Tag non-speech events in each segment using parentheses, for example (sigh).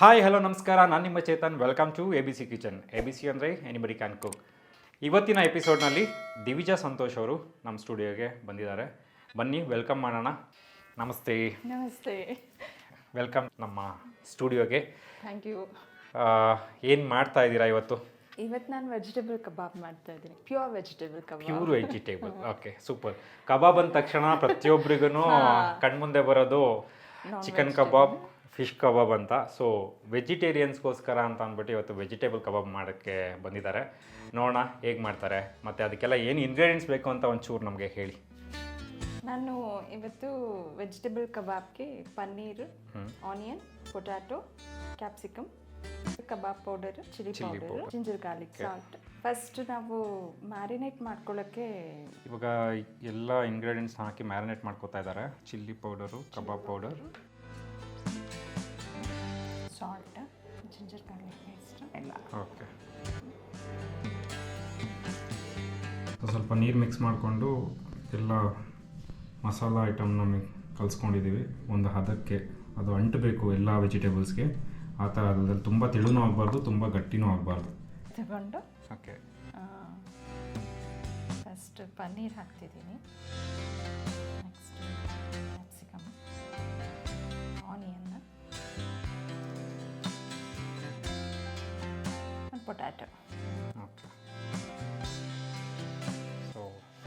Hi hello ನಮಸ್ಕಾರ. ನಾನು ನಿಮ್ಮ Chetan. Welcome to A B C kitchen A B C ಅಂದರೆ ಎನಿಬಡಿ ಕ್ಯಾನ್ ಕುಕ್ ಇವತ್ತಿನ ಎಪಿಸೋಡ್ನಲ್ಲಿ ದಿವಿಜ ಸಂತೋಷ್ ಅವರು ನಮ್ಮ ಸ್ಟುಡಿಯೋಗೆ ಬಂದಿದ್ದಾರೆ. ಬನ್ನಿ ವೆಲ್ಕಮ್ ಮಾಡೋಣ. ನಮಸ್ತೆ. ನಮಸ್ತೆ. ವೆಲ್ಕಮ್ ನಮ್ಮ ಸ್ಟುಡಿಯೋಗೆ ಥ್ಯಾಂಕ್ ಯು ಏನು ಮಾಡ್ತಾ ಇದ್ದೀರಾ ಇವತ್ತು? ಇವತ್ತು ನಾನು ವೆಜಿಟೇಬಲ್ ಕಬಾಬ್ ಮಾಡ್ತಾ ಇದ್ದೀನಿ. Pure vegetable kebab pure vegetable okay super kebab ಅಂದ ತಕ್ಷಣ ಪ್ರತಿಯೊಬ್ಬರಿಗೂ ಕಣ್ಮುಂದೆ ಬರೋದು ಚಿಕನ್ ಕಬಾಬ್ ಫಿಶ್ ಕಬಾಬ್ ಅಂತ. ಸೊ ವೆಜಿಟೇರಿಯನ್ಸ್ಗೋಸ್ಕರ ಅಂತ ಅಂದ್ಬಿಟ್ಟು ಇವತ್ತು ವೆಜಿಟೇಬಲ್ ಕಬಾಬ್ ಮಾಡೋಕ್ಕೆ ಬಂದಿದ್ದಾರೆ. ನೋಡೋಣ ಹೇಗೆ ಮಾಡ್ತಾರೆ. ಮತ್ತು ಅದಕ್ಕೆಲ್ಲ ಏನು ಇಂಗ್ರೀಡಿಯೆಂಟ್ಸ್ ಬೇಕು ಅಂತ ಒಂಚೂರು ನಮಗೆ ಹೇಳಿ. ನಾನು ಇವತ್ತು vegetable ಕಬಾಬ್ಗೆ paneer onion potato capsicum kebab powder chilli powder ginger garlic salt. First ನಾವು ಮ್ಯಾರಿನೇಟ್ ಮಾಡ್ಕೊಳ್ಳೋಕ್ಕೆ ಇವಾಗ ಎಲ್ಲ ಇಂಗ್ರೀಡಿಯೆಂಟ್ಸ್ ಹಾಕಿ ಮ್ಯಾರಿನೇಟ್ ಮಾಡ್ಕೋತಾ ಇದ್ದಾರೆ. Chilli powder kebab powder. Salt ginger garlic paste. ಎಲ್ಲ. ಓಕೆ. ಸ್ವಲ್ಪ ನೀರು ಮಿಕ್ಸ್ ಮಾಡಿಕೊಂಡು ಎಲ್ಲ ಮಸಾಲ ಐಟಮ್ನ ನಮಗೆ ಕಲಿಸ್ಕೊಂಡಿದ್ದೀವಿ ಒಂದು ಹದಕ್ಕೆ ಅದು ಅಂಟಬೇಕು ಎಲ್ಲ ವೆಜಿಟೇಬಲ್ಸ್ಗೆ. ಆ ಥರ ಅದ್ರಲ್ಲಿ ತುಂಬ ತೆಳುನೂ ಆಗಬಾರ್ದು ತುಂಬ ಗಟ್ಟಿನೂ ಆಗಬಾರ್ದು. ತಗೊಂಡು ಓಕೆ. ಫಸ್ಟ್ ಪನ್ನೀರ್ ಹಾಕ್ತಿದ್ದೀನಿ. ಪೊಟ್ಯಾಟೊ ಓಕೆ ಸೊ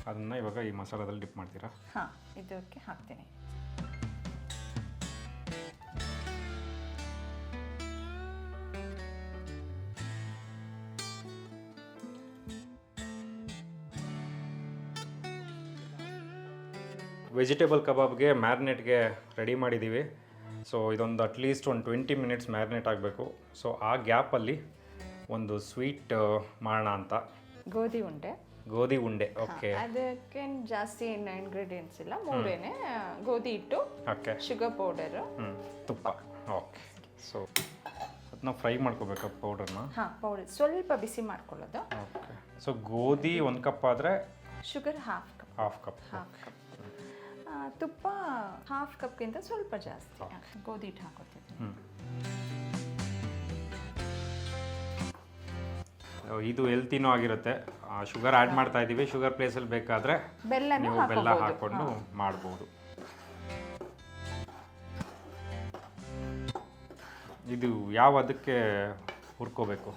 ಅದನ್ನು ಇವಾಗ ಈ ಮಸಾಲದಲ್ಲಿ ಡಿಪ್ ಮಾಡ್ತೀರಾ? ಹಾಂ ಇದಕ್ಕೆ ಹಾಕ್ತೀನಿ. ವೆಜಿಟೇಬಲ್ ಕಬಾಬ್ಗೆ ಮ್ಯಾರಿನೇಟ್ಗೆ ರೆಡಿ ಮಾಡಿದ್ದೀವಿ ಸೊ ಇದೊಂದು ಅಟ್ಲೀಸ್ಟ್ ಒಂದು ಟ್ವೆಂಟಿ ಮಿನಿಟ್ಸ್ ಮ್ಯಾರಿನೇಟ್ ಆಗಬೇಕು. ಸೊ ಆ ಗ್ಯಾಪಲ್ಲಿ ಒಂದು ಸ್ವೀಟ್ ಮಾಡೋಣ ಅಂತ. ಗೋಧಿ ಉಂಡೆ. ಗೋಧಿ ಉಂಡೆ ಓಕೆ. ಅದಕ್ಕೆ ಜಾಸ್ತಿ ಏನು ಇಂಗ್ರೀಡಿಯೆಂಟ್ಸ್ ಇಲ್ಲ. ಮೂರೇನೆ ಗೋಧಿ ಹಿಟ್ಟು ಓಕೆ. ಶುಗರ್ ಪೌಡರ್ ತುಪ್ಪ. ಓಕೆ. ಸೊ ಅದನ್ನ ಫ್ರೈ ಮಾಡ್ಕೋಬೇಕು ಪೌಡರ್ನ ಹಾಂ ಪೌಡರ್ ಸ್ವಲ್ಪ ಬಿಸಿ ಮಾಡ್ಕೊಳ್ಳೋದು. ಓಕೆ. ಸೊ ಗೋಧಿ ಒಂದು ಕಪ್ ಆದರೆ sugar half cup half cup half cup ತುಪ್ಪ ಹಾಫ್ ಕಪ್ಗಿಂತ ಸ್ವಲ್ಪ ಜಾಸ್ತಿ. ಗೋಧಿ ಹಿಟ್ಟು ಹಾಕೋತಿದ್ದೀನಿ ಇದು ಹೆಲ್ತಿನೂ ಆಗಿರುತ್ತೆ. ಶುಗರ್ ಆ್ಯಡ್ ಮಾಡ್ತಾ ಇದ್ದೀವಿ ಶುಗರ್ ಪ್ಲೇಸಲ್ಲಿ ಬೇಕಾದರೆ ಬೆಲ್ಲ ನೀವು ಬೆಲ್ಲ ಹಾಕ್ಕೊಂಡು ಮಾಡ್ಬೋದು. ಇದು ಯಾವ ಅದಕ್ಕೆ ಹುರ್ಕೋಬೇಕು?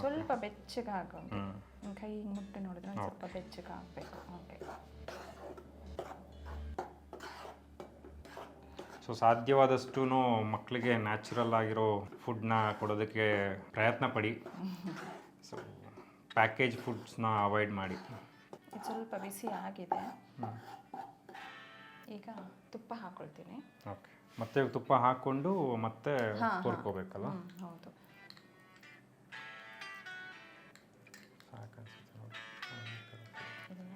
ಸ್ವಲ್ಪ ಬೆಚ್ಚಗೆ ಕೈ ಮುಟ್ಟಿ ನೋಡಿದ್ರೆ ಸ್ವಲ್ಪ ಬೆಚ್ಚಗೆ ಓಕೆ ಸೊ ಸಾಧ್ಯವಾದಷ್ಟು ಮಕ್ಕಳಿಗೆ ನ್ಯಾಚುರಲ್ ಆಗಿರೋ ಫುಡ್ನ ಕೊಡೋದಕ್ಕೆ ಪ್ರಯತ್ನ ಪಡಿ. (laughs) ಪ್ಯಾಕೇಜ್ ಫುಡ್ಸ್ನ ಅವಾಯ್ಡ್ ಮಾಡಿ. ಇದು ಸ್ವಲ್ಪ ಬಿಸಿ ಆಗಿದೆ. ಈಗ ತುಪ್ಪ ಹಾಕೊಳ್ತೀನಿ. ಓಕೆ. ಮತ್ತೆ ತುಪ್ಪ ಹಾಕ್ಕೊಂಡು ಮತ್ತೆ ಹಾ, ಹಾ. ಹುರ್ಕೋಬೇಕಲ್ಲ? ಹ್ಮ್, ಹೌದು. ಸಾಕನ್ಸುತ್ತೆ ನೋಡಿ. ಇದನ್ನ.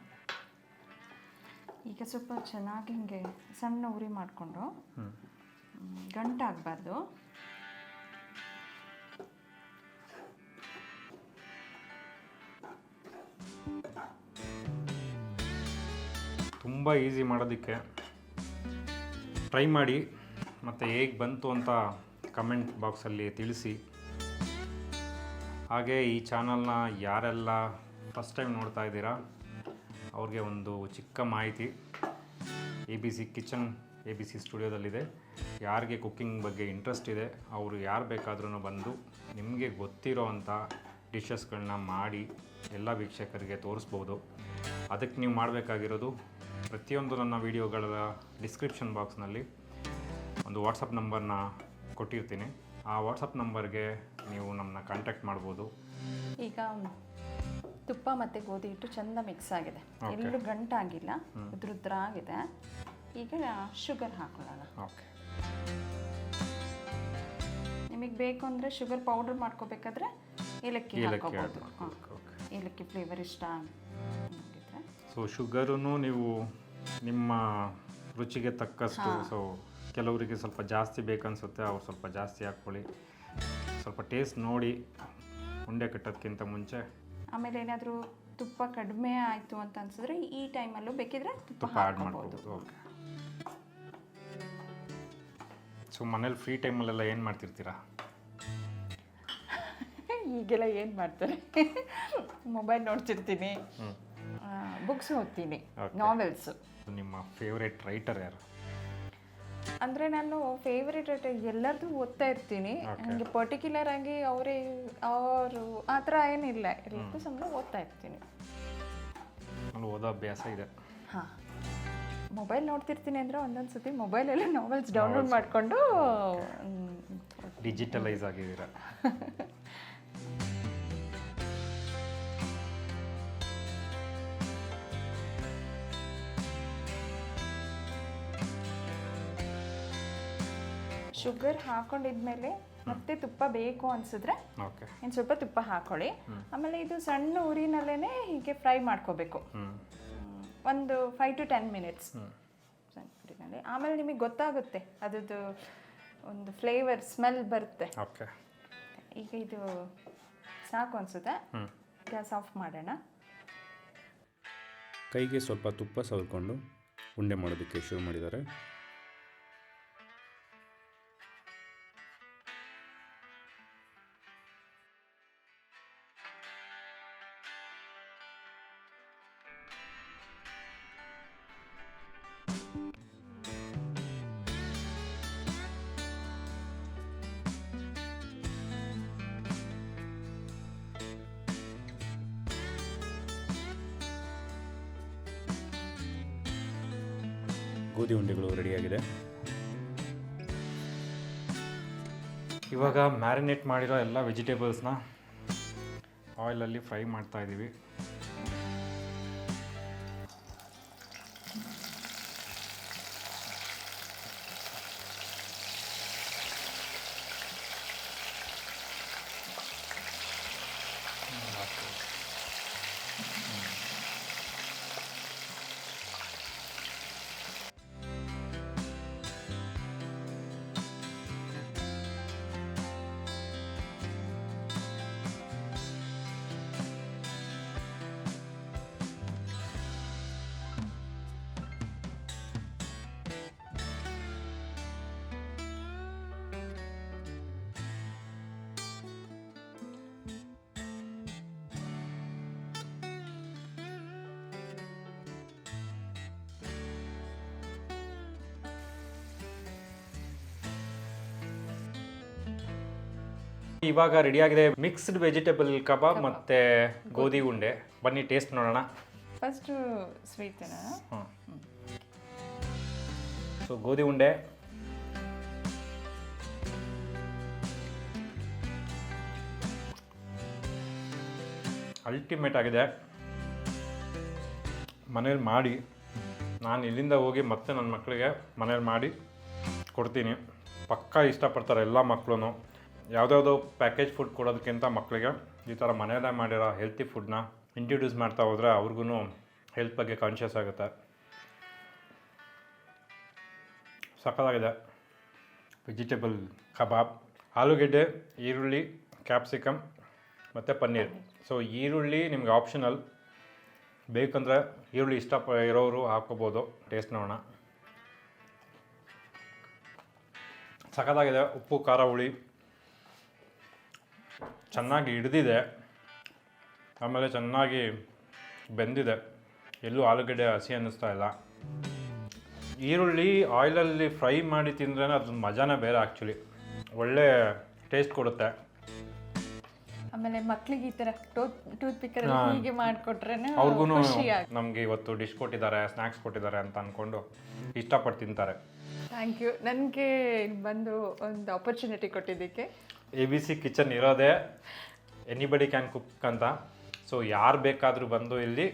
ಈಗ ಸ್ವಲ್ಪ ಚೆನ್ನಾಗಿ ಹಿಂಗೆ ಸಣ್ಣ ಉರಿ ಮಾಡಿಕೊಂಡು ಹ್ಮ್. ಗಂಟಾಗಬಾರ್ದು. ತುಂಬ ಈಸಿ ಮಾಡೋದಕ್ಕೆ. ಟ್ರೈ ಮಾಡಿ, ಮತ್ತು ಹೇಗೆ ಬಂತು ಅಂತ ಕಮೆಂಟ್ ಬಾಕ್ಸಲ್ಲಿ ತಿಳಿಸಿ. ಹಾಗೆ ಈ ಚಾನಲ್ನ ಯಾರೆಲ್ಲ ಫಸ್ಟ್ ಟೈಮ್ ನೋಡ್ತಾ ಇದ್ದೀರಾ, ಅವ್ರಿಗೆ ಒಂದು ಚಿಕ್ಕ ಮಾಹಿತಿ. A B C kitchen A B C ಸ್ಟುಡಿಯೋದಲ್ಲಿದೆ ಯಾರಿಗೆ ಕುಕ್ಕಿಂಗ್ ಬಗ್ಗೆ ಇಂಟ್ರೆಸ್ಟ್ ಇದೆ, ಅವರು ಯಾರು ಬೇಕಾದ್ರೂ ಬಂದು ನಿಮಗೆ ಗೊತ್ತಿರೋ ಅಂಥ ಡಿಶಸ್ಗಳನ್ನ ಮಾಡಿ ಎಲ್ಲ ವೀಕ್ಷಕರಿಗೆ ತೋರಿಸ್ಬೋದು. ಅದಕ್ಕೆ ನೀವು ಮಾಡಬೇಕಾಗಿರೋದು ಪ್ರತಿಯೊಂದು ನನ್ನ ವೀಡಿಯೋಗಳ ಡಿಸ್ಕ್ರಿಪ್ಷನ್ ಬಾಕ್ಸ್ನಲ್ಲಿ ಒಂದು ವಾಟ್ಸಪ್ ನಂಬರ್ನ ಕೊಟ್ಟಿರ್ತೀನಿ. ಆ ವಾಟ್ಸಪ್ ನಂಬರ್ಗೆ ನೀವು ನಮ್ಮನ್ನ ಕಾಂಟ್ಯಾಕ್ಟ್ ಮಾಡ್ಬೋದು. ಈಗ ತುಪ್ಪ ಮತ್ತು ಗೋಧಿ ಹಿಟ್ಟು ಚೆಂದ ಮಿಕ್ಸ್ ಆಗಿದೆ. ಎಲ್ಲೂ ಗಂಟಾಗಿಲ್ಲ ಉದ್ರುದ್ರ ಆಗಿದೆ. ಈಗ ಶುಗರ್ ಹಾಕೊಳ್ಳೋಣ. ಓಕೆ ನಿಮಗೆ ಬೇಕು ಅಂದರೆ ಶುಗರ್ ಪೌಡರ್ ಮಾಡ್ಕೋಬೇಕಾದ್ರೆ ಏಲಕ್ಕಿ ಹಾಕೋಬೋದು. ಏಲಕ್ಕಿ ಫ್ಲೇವರ್ ಇಷ್ಟ. ಸೊ ಶುಗರೂ ನೀವು ನಿಮ್ಮ ರುಚಿಗೆ ತಕ್ಕಷ್ಟು ಸೊ ಕೆಲವರಿಗೆ ಸ್ವಲ್ಪ ಜಾಸ್ತಿ ಬೇಕನ್ಸುತ್ತೆ ಅವ್ರು ಸ್ವಲ್ಪ ಜಾಸ್ತಿ ಹಾಕ್ಕೊಳ್ಳಿ. ಸ್ವಲ್ಪ ಟೇಸ್ಟ್ ನೋಡಿ ಉಂಡೆ ಕಟ್ಟೋದಕ್ಕಿಂತ ಮುಂಚೆ. ಆಮೇಲೆ ಏನಾದರೂ ತುಪ್ಪ ಕಡಿಮೆ ಆಯಿತು ಅಂತ ಅನ್ಸಿದ್ರೆ ಈ ಟೈಮಲ್ಲೂ ಬೇಕಿದ್ರೆ ತುಪ್ಪ ಆ್ಯಡ್ ಮಾಡ್ಬೋದು ಓಕೆ ಸೊ ಮನೇಲಿ ಫ್ರೀ ಟೈಮಲ್ಲೆಲ್ಲ ಏನು ಮಾಡ್ತಿರ್ತೀರಾ? (laughs) ಈಗೆಲ್ಲ ಏನು ಮಾಡ್ತಾರೆ? (laughs) ಮೊಬೈಲ್ ನೋಡ್ತಿರ್ತೀನಿ. ಬುಕ್ಸ್ ಓದ್ತೀನಿ ನಾವೆಲ್ಸ್ ನಿಮ್ಮ ಫೇವ್ರೆಟ್ ರೈಟರ್ ಯಾರು? ಅಂದರೆ ನಾನು ಫೇವ್ರೆಟ್ ಎಲ್ಲರದು ಓದ್ತಾ ಇರ್ತೀನಿ. ನನಗೆ ಪರ್ಟಿಕ್ಯುಲರ್ ಆಗಿ ಅವರೇ ಅವರು ಆ ಥರ ಏನಿಲ್ಲ. ಎಲ್ಲರಿಗೂ ಸುಮ್ಮನೆ ಓದ್ತಾ ಇರ್ತೀನಿ. ನಾನು ಓದೋ ಅಭ್ಯಾಸ ಇದೆ. ಹಾಂ. ಮೊಬೈಲ್ ನೋಡ್ತಿರ್ತೀನಿ ಅಂದರೆ ಒಂದೊಂದು ಸತಿ ಮೊಬೈಲಲ್ಲಿ ನಾವೆಲ್ಸ್ ಡೌನ್ಲೋಡ್ ಮಾಡಿಕೊಂಡು ಡಿಜಿಟಲೈಸ್ ಆಗಿದ್ದೀರಾ? (laughs) ಶುಗರ್ ಹಾಕೊಂಡಿದ್ಮೇಲೆ ಮತ್ತೆ ತುಪ್ಪ ಬೇಕು ಅನ್ಸಿದ್ರೆ ಓಕೆ. ಇನ್ನು ಸ್ವಲ್ಪ ತುಪ್ಪ ಹಾಕೊಳ್ಳಿ. ಆಮೇಲೆ ಇದು ಸಣ್ಣ ಉರಿನಲ್ಲೇನೆ ಹೀಗೆ ಫ್ರೈ ಮಾಡ್ಕೋಬೇಕು. ಒಂದು ಫೈವ್ ಟು ಟೆನ್ ಮಿನಿಟ್ಸ್ ಸಣ್ಣ ಆಮೇಲೆ ನಿಮಗೆ ಗೊತ್ತಾಗುತ್ತೆ ಅದ್ರದ್ದು ಒಂದು ಫ್ಲೇವರ್ ಸ್ಮೆಲ್ ಬರುತ್ತೆ. ಓಕೆ. ಈಗ ಇದು ಸಾಕು ಅನ್ಸುತ್ತೆ. ಗ್ಯಾಸ್ ಆಫ್ ಮಾಡೋಣ. ಕೈಗೆ ಸ್ವಲ್ಪ ತುಪ್ಪ ಸವರ್ಕೊಂಡು ಉಂಡೆ ಮಾಡೋದಕ್ಕೆ ಶುರು ಮಾಡಿದ್ದಾರೆ. ಗೋಧಿ ಉಂಡೆಗಳು ರೆಡಿಯಾಗಿದೆ. ಇವಾಗ ಮ್ಯಾರಿನೇಟ್ ಮಾಡಿರೋ ಎಲ್ಲ ವೆಜಿಟೇಬಲ್ಸ್ನ ಆಯಿಲಲ್ಲಿ ಫ್ರೈ ಮಾಡ್ತಾ ಇದ್ದೀವಿ. ಇವಾಗ ರೆಡಿಯಾಗಿದೆ ಮಿಕ್ಸ್ಡ್ ವೆಜಿಟೇಬಲ್ ಕಬಾಬ್ ಮತ್ತೆ ಗೋಧಿ ಉಂಡೆ ಬನ್ನಿ ಟೇಸ್ಟ್ ನೋಡೋಣ. ಫಸ್ಟು ಸ್ವೀಟ್ ಸೊ ಗೋಧಿ ಉಂಡೆ ಅಲ್ಟಿಮೇಟ್ ಆಗಿದೆ. ಮನೇಲಿ ಮಾಡಿ. ನಾನು ಇಲ್ಲಿಂದ ಹೋಗಿ ಮತ್ತೆ ನನ್ನ ಮಕ್ಕಳಿಗೆ ಮನೇಲಿ ಮಾಡಿ ಕೊಡ್ತೀನಿ. ಪಕ್ಕಾ ಇಷ್ಟಪಡ್ತಾರೆ ಎಲ್ಲ ಮಕ್ಕಳು ಯಾವುದ್ಯಾವುದೋ ಪ್ಯಾಕೇಜ್ ಫುಡ್ ಕೊಡೋದಕ್ಕಿಂತ ಮಕ್ಕಳಿಗೆ ಈ ಥರ ಮನೆಯಲ್ಲೇ ಮಾಡಿರೋ ಹೆಲ್ತಿ ಫುಡ್ನ ಇಂಟ್ರಡ್ಯೂಸ್ ಮಾಡ್ತಾ ಹೋದರೆ ಅವ್ರಿಗೂ ಹೆಲ್ತ್ ಬಗ್ಗೆ ಕಾನ್ಷಿಯಸ್ ಆಗುತ್ತೆ. ಸಕಲಾಗಿದೆ ವೆಜಿಟೇಬಲ್ ಕಬಾಬ್ ಆಲೂಗೆಡ್ಡೆ, ಈರುಳ್ಳಿ ಕ್ಯಾಪ್ಸಿಕಮ್ ಮತ್ತು ಪನ್ನೀರ್. ಸೊ ಈರುಳ್ಳಿ ನಿಮ್ಗೆ ಆಪ್ಷನಲ್ ಬೇಕಂದರೆ ಈರುಳ್ಳಿ ಇಷ್ಟ ಇರೋರು ಹಾಕೋಬೋದು ಟೇಸ್ಟ್ ನೋಡೋಣ. ಸಖತ್ತಾಗಿದೆ. ಉಪ್ಪು, ಖಾರ, ಹುಳಿ. ಚೆನ್ನಾಗಿ ಹಿಡ್ದಿದೆ. ಆಮೇಲೆ ಚೆನ್ನಾಗಿ ಬೆಂದಿದೆ. ಎಲ್ಲೂ ಆಲೂಗಡ್ಡೆ ಹಸಿ ಅನ್ನಿಸ್ತಾ ಇಲ್ಲ. ಈರುಳ್ಳಿ ಆಯಿಲಲ್ಲಿ ಫ್ರೈ ಮಾಡಿ ತಿಂದ್ರೆ ಅದ್ರ ಮಜಾನೇ ಬೇರೆ ಆ್ಯಕ್ಚುಲಿ ಒಳ್ಳೆ ಟೇಸ್ಟ್ ಕೊಡುತ್ತೆ. ಆಮೇಲೆ ಮಕ್ಕಳಿಗೆ ಈ ಥರ ಟೂತ್ ಟೂತ್ ಪಿಕ್ಕರ್ ಹೀಗೆ ಮಾಡಿಕೊಟ್ರೆ ಅವ್ರಿಗೂ ನಮಗೆ ಇವತ್ತು ಡಿಶ್ ಕೊಟ್ಟಿದ್ದಾರೆ ಸ್ನ್ಯಾಕ್ಸ್ ಕೊಟ್ಟಿದ್ದಾರೆ ಅಂತ ಅಂದ್ಕೊಂಡು ಇಷ್ಟಪಟ್ಟು ತಿಂತಾರೆ. ಥ್ಯಾಂಕ್ ಯು ನನಗೆ ಬಂದು ಒಂದು ಆಪರ್ಚುನಿಟಿ ಕೊಟ್ಟಿದ್ದಕ್ಕೆ. ಎ ಬಿ ಸಿ ಕಿಚನ್ ಇರೋದೇ ಎನಿಬಡಿ ಕ್ಯಾನ್ ಕುಕ್ ಅಂತ. ಸೊ ಯಾರು ಬೇಕಾದರೂ ಬಂದು ಇಲ್ಲಿ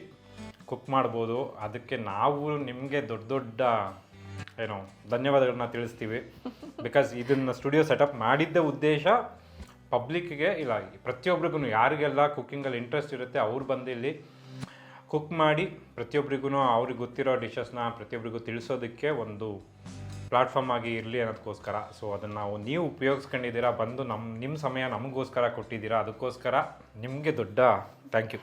ಕುಕ್ ಮಾಡ್ಬೋದು. ಅದಕ್ಕೆ ನಾವು ನಿಮಗೆ ದೊಡ್ಡ ದೊಡ್ಡ ಏನು ಧನ್ಯವಾದಗಳನ್ನ ತಿಳಿಸ್ತೀವಿ. ಬಿಕಾಸ್ ಇದನ್ನು ಸ್ಟುಡಿಯೋ ಸೆಟಪ್ ಮಾಡಿದ್ದ ಉದ್ದೇಶ ಪಬ್ಲಿಕ್ಗೆ ಇಲ್ಲ ಪ್ರತಿಯೊಬ್ರಿಗೂ ಯಾರಿಗೆಲ್ಲ ಕುಕ್ಕಿಂಗಲ್ಲಿ ಇಂಟ್ರೆಸ್ಟ್ ಇರುತ್ತೆ ಅವ್ರು ಬಂದು ಇಲ್ಲಿ ಕುಕ್ ಮಾಡಿ ಪ್ರತಿಯೊಬ್ಬರಿಗೂ ಅವ್ರಿಗೆ ಗೊತ್ತಿರೋ ಡಿಶಸ್ನ ಪ್ರತಿಯೊಬ್ಬರಿಗೂ ತಿಳಿಸೋದಕ್ಕೆ ಒಂದು ಪ್ಲಾಟ್ಫಾರ್ಮ್ ಆಗಿ ಇರಲಿ ಅನ್ನೋದಕ್ಕೋಸ್ಕರ ಸೊ ಅದನ್ನು ನಾವು ನೀವು ಉಪಯೋಗಿಸ್ಕೊಂಡಿದ್ದೀರಾ, ಬಂದು ನಮ್ಮ ನಿಮ್ಮ ಸಮಯ ನಮಗೋಸ್ಕರ ಕೊಟ್ಟಿದ್ದೀರಾ, ಅದಕ್ಕೋಸ್ಕರ ನಿಮಗೆ ದೊಡ್ಡ ಥ್ಯಾಂಕ್ ಯು